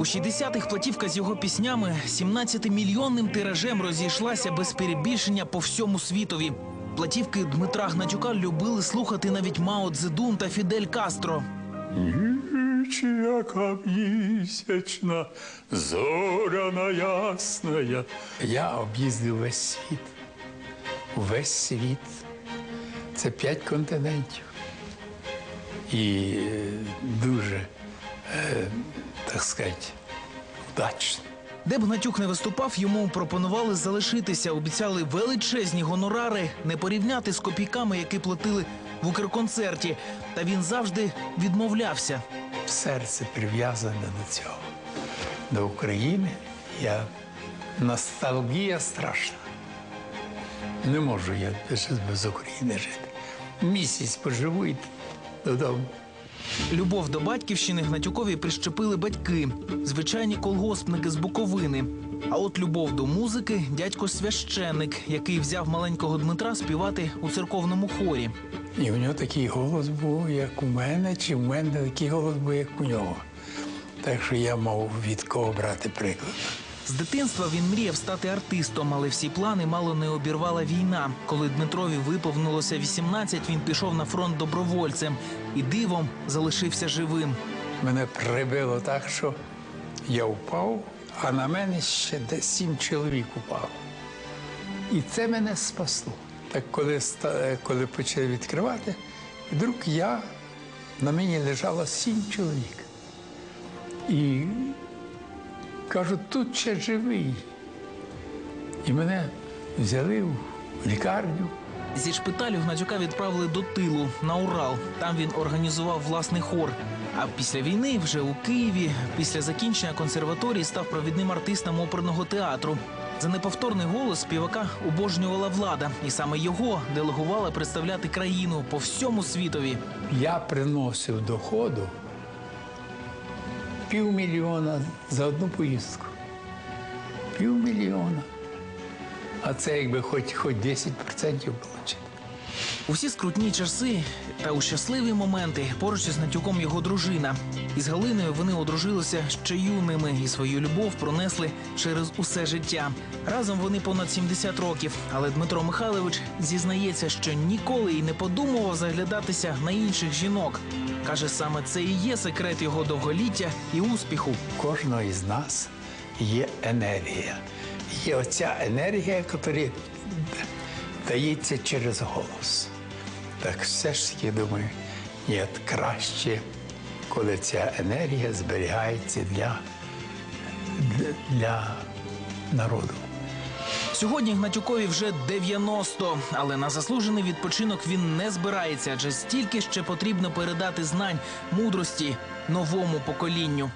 60-х платівка з його піснями 17-мільйонним тиражем розійшлася без перебільшення по всьому світові. Платівки Дмитра Гнатюка любили слухати навіть Мао Цзедун та Фідель Кастро. Яка місячна, зоряна ясная. Я об'їздив весь світ. Весь світ. Це п'ять континентів. І е, дуже, е, так сказати, вдачно. Де б Гнатюк не виступав, йому пропонували залишитися, обіцяли величезні гонорари, не порівняти з копійками, які платили в Укрконцерті. Та він завжди відмовлявся. серце прив'язане до цього. До України я ностальгія страшна. Не можу я без України жити. Місяць поживу і додому. Любов до батьківщини Гнатюкові прищепили батьки, звичайні колгоспники з Буковини. А от любов до музики дядько священник, який взяв маленького Дмитра співати у церковному хорі. І у нього такий голос був, як у мене, чи в мене такий голос був, як у нього. Так що я мав від кого брати приклад. З дитинства він мріяв стати артистом, але всі плани мало не обірвала війна. Коли Дмитрові виповнилося 18, він пішов на фронт добровольцем і дивом залишився живим. Мене прибило так, що я впав, а на мене ще десь сім чоловік упало. І це мене спасло. Так коли, коли почали відкривати, вдруг я на мені лежало сім чоловік. І кажуть, тут ще живий. І мене взяли в лікарню. Зі шпиталю Гнатюка відправили до тилу на Урал. Там він організував власний хор. А після війни, вже у Києві, після закінчення консерваторії, став провідним артистом оперного театру. За неповторний голос співака обожнювала влада, і саме його делегувала представляти країну по всьому світові. Я приносив доходу півмільйона за одну поїздку. Півмільйона. А це якби хоч, хоч 10% отримати. Усі скрутні часи та у щасливі моменти поруч із Гнатюком його дружина. Із Галиною вони одружилися ще юними і свою любов пронесли через усе життя. Разом вони понад 70 років. Але Дмитро Михайлович зізнається, що ніколи й не подумував заглядатися на інших жінок. Каже, саме це і є секрет його довголіття і успіху. У кожного із нас є енергія. Є оця енергія, яка дається через голос. Так все ж таки думаю, от краще, коли ця енергія зберігається для, для народу. Сьогодні Гнатюкові вже 90, але на заслужений відпочинок він не збирається, адже стільки ще потрібно передати знань, мудрості новому поколінню.